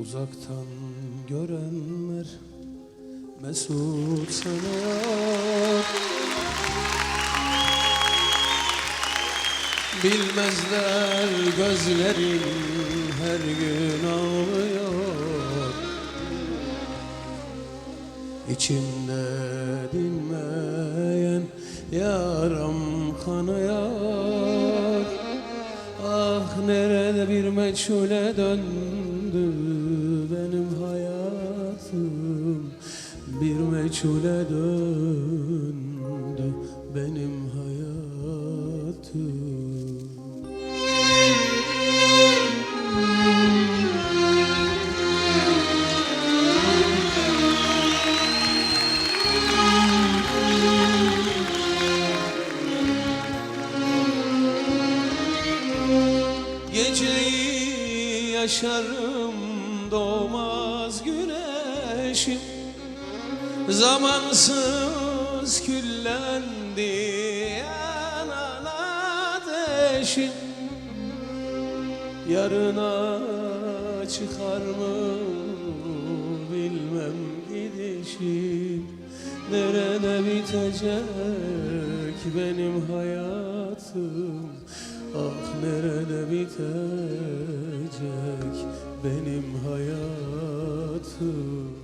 Uzaktan görenler Mesut sanıyor Bilmezler gözlerin her gün ağlıyor. İçimde dinmeyen yaram kanıyor. Ah nerede bir meçhule döndü benim hayatım? Bir meçhule döndü yaşarım doğmaz güneşim. Zamansız küllendi yanan ateşim. Yarına çıkar mı bilmem gidişim. Nerede bitecek benim hayatım? Ah nerede bitecek benim hayatım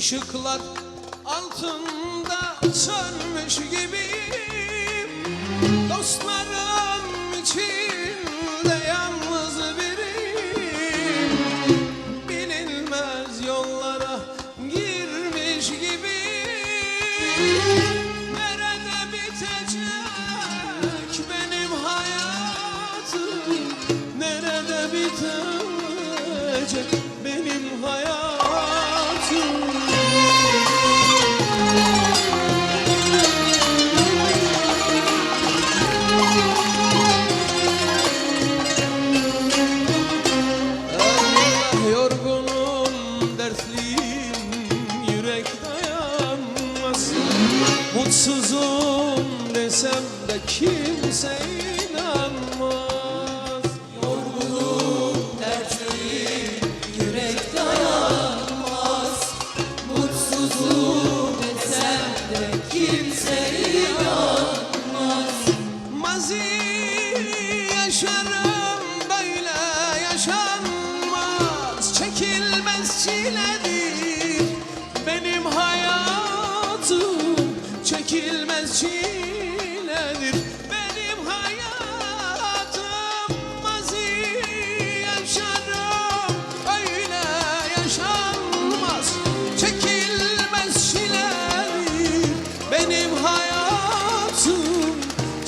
Işıklar altında sönmüş gibiyim. Dostlarım içinde yalnız biriyim. Bilinmez yollara girmiş gibiyim. Nerede bitecek benim hayatım? Nerede bitecek benim hayatım Mutsuzum desem de kimse inanmaz. Yorgunum, dertliyim, yürek dayanmaz. Mutsuzum desem de kimse inanmaz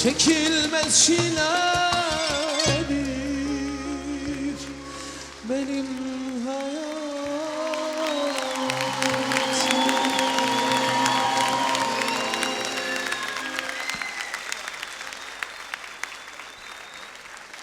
Çekilmez çiledir benim